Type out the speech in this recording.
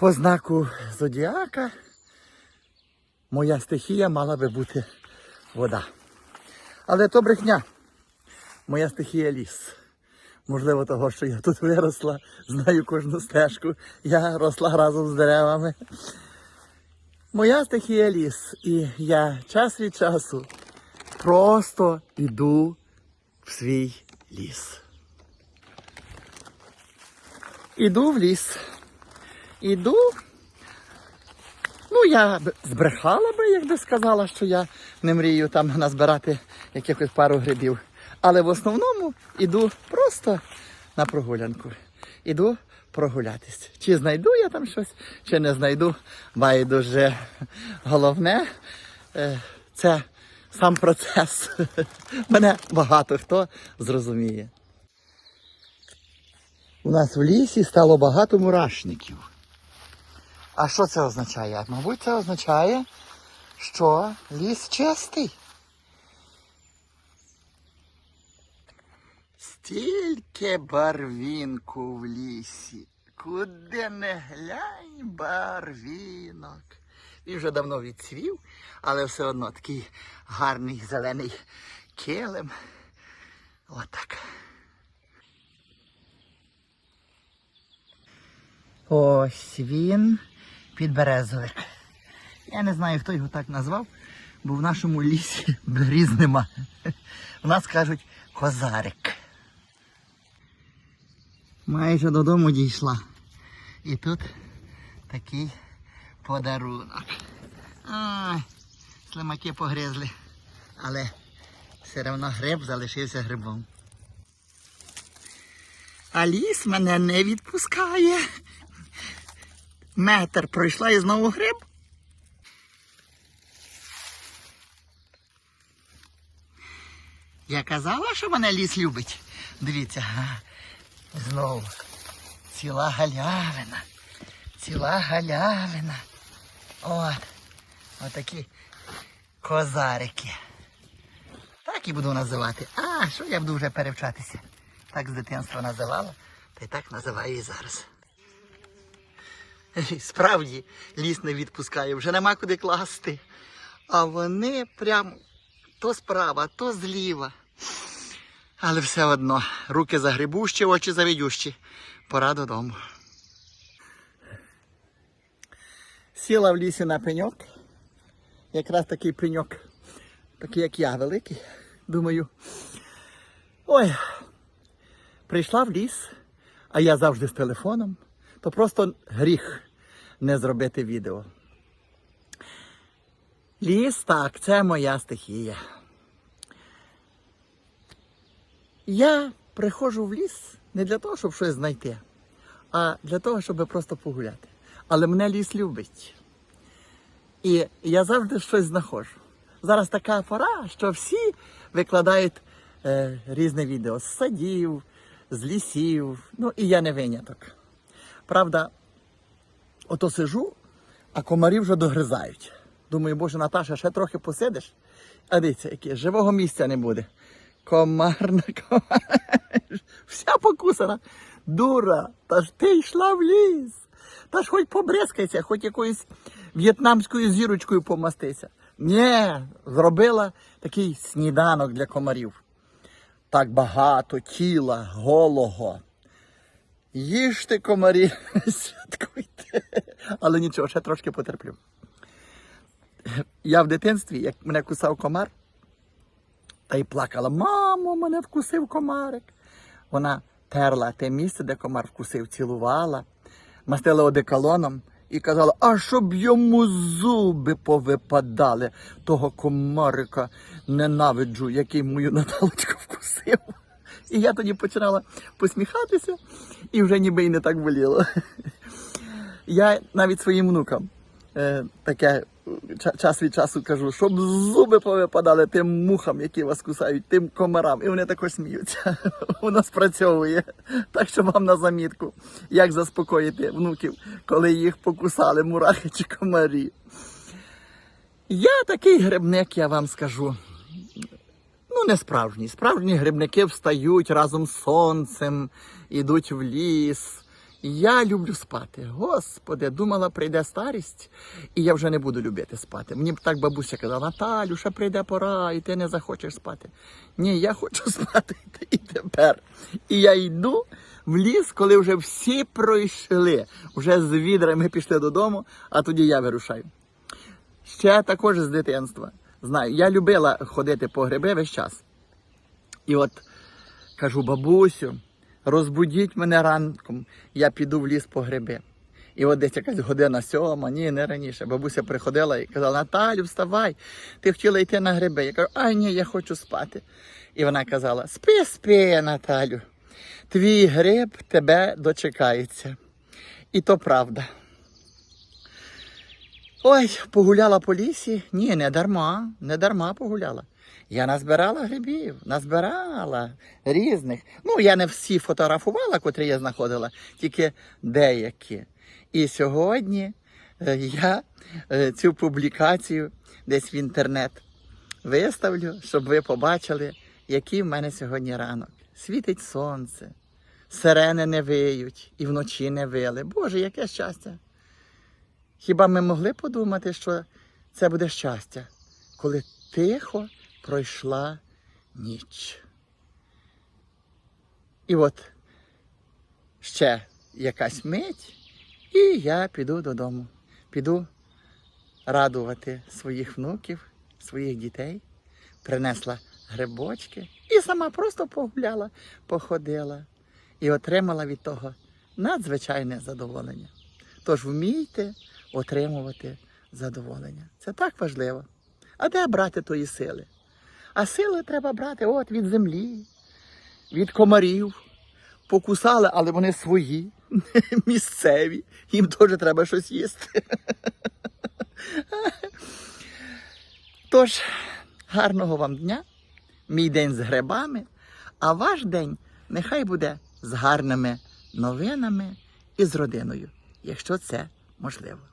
По знаку зодіака моя стихія мала би бути вода. Але то брехня. Моя стихія ліс. Можливо, того, що я тут виросла, знаю кожну стежку. Я росла разом з деревами. Моя стихія ліс. І я час від часу просто йду в свій ліс. Іду в ліс. Іду. Ну, я б збрехала би, якби сказала, що я не мрію там назбирати якихось пару грибів. Але в основному іду просто на прогулянку. Іду прогулятись. Чи знайду я там щось, чи не знайду, байдуже. Головне е, це сам процес. Мене багато хто зрозуміє. У нас в лісі стало багато мурашників. А що це означає? Мабуть, це означає, що ліс чистий. Стільки барвінку в лісі. Куди не глянь барвінок. Він вже давно відцвів, але все одно такий гарний зелений килим. Отак. Ось він підберезовик. Я не знаю, хто його так назвав, бо в нашому лісі беріз нема. У нас кажуть козарик. Майже додому дійшла. І тут такий подарунок. Ай, слимаки погризли. Але все одно гриб залишився грибом. А ліс мене не відпускає. Метр пройшла і знову гриб. Я казала, що мене ліс любить. Дивіться, га, знову ціла галявина. Ціла галявина. От. Отакі козарики. Так і буду називати. А, що я буду вже перевчатися? Так з дитинства називала, та й так називаю і зараз. Справді ліс не відпускає, вже нема куди класти. А вони прям то справа, то зліва. Але все одно, руки загребущі, очі завідющі. Пора додому. Сіла в лісі на пеньок. Якраз такий пеньок, такий як я, великий. Думаю. Ой, прийшла в ліс, а я завжди з телефоном, то просто гріх не зробити відео. Ліс, так, це моя стихія. Я приходжу в ліс не для того, щоб щось знайти, а для того, щоб просто погуляти. Але мене ліс любить. І я завжди щось знаходжу. Зараз така пора, що всі викладають е, різне відео з садів, з лісів. Ну і я не виняток. Правда, ото сижу, а комарі вже догризають. Думаю, боже, Наташа, ще трохи посидиш. А дивіться, яке живого місця не буде. Комар на комар. Вся покусана. Дура, та ж ти йшла в ліс. Та ж хоч побризкайся, хоч якоюсь в'єтнамською зірочкою помастися. Ні, зробила такий сніданок для комарів. Так багато тіла голого. Їжте комарі, святкуйте. Але нічого, ще трошки потерплю. Я в дитинстві, як мене кусав комар, та й плакала: Мамо, мене вкусив комарик. Вона терла те місце, де комар вкусив, цілувала, мастила одеколоном і казала, а щоб йому зуби повипадали, того комарика ненавиджу, який мою Наталочку вкусив. І я тоді починала посміхатися, і вже ніби і не так боліло. Я навіть своїм внукам е, таке час від часу кажу, щоб зуби повипадали тим мухам, які вас кусають, тим комарам. І вони також сміються. Воно спрацьовує. Так що вам на замітку, як заспокоїти внуків, коли їх покусали мурахи чи комарі. Я такий грибник, я вам скажу. Ну, не справжній. Справжні грибники встають разом з сонцем, ідуть в ліс, Я люблю спати. Господи, думала, прийде старість, і я вже не буду любити спати. Мені б так бабуся казала, Наталю, прийде пора, і ти не захочеш спати. Ні, я хочу спати і тепер. І я йду в ліс, коли вже всі пройшли. Вже з відрами пішли додому, а тоді я вирушаю. Ще також з дитинства. Знаю, я любила ходити по гриби весь час. І от кажу, бабусю, розбудіть мене ранком, я піду в ліс по гриби. І от десь якась година сьома, ні, не раніше. Бабуся приходила і казала: Наталю, вставай, ти хотіла йти на гриби. Я кажу, ай ні, я хочу спати. І вона казала: Спи, спи, Наталю, твій гриб тебе дочекається. І то правда. Ой, погуляла по лісі? Ні, не дарма, не дарма погуляла. Я назбирала грибів, назбирала різних. Ну, я не всі фотографувала, котрі я знаходила, тільки деякі. І сьогодні е, я е, цю публікацію десь в інтернет виставлю, щоб ви побачили, який в мене сьогодні ранок. Світить сонце, сирени не виють і вночі не вили. Боже, яке щастя! Хіба ми могли подумати, що це буде щастя, коли тихо пройшла ніч? І от ще якась мить, і я піду додому. Піду радувати своїх внуків, своїх дітей, принесла грибочки і сама просто погуляла, походила і отримала від того надзвичайне задоволення. Тож вмійте отримувати задоволення. Це так важливо. А де брати тої сили? А сили треба брати от від землі, від комарів. Покусали, але вони свої, місцеві. Їм теж треба щось їсти. Тож, гарного вам дня, мій день з грибами, а ваш день нехай буде з гарними новинами і з родиною, якщо це можливо.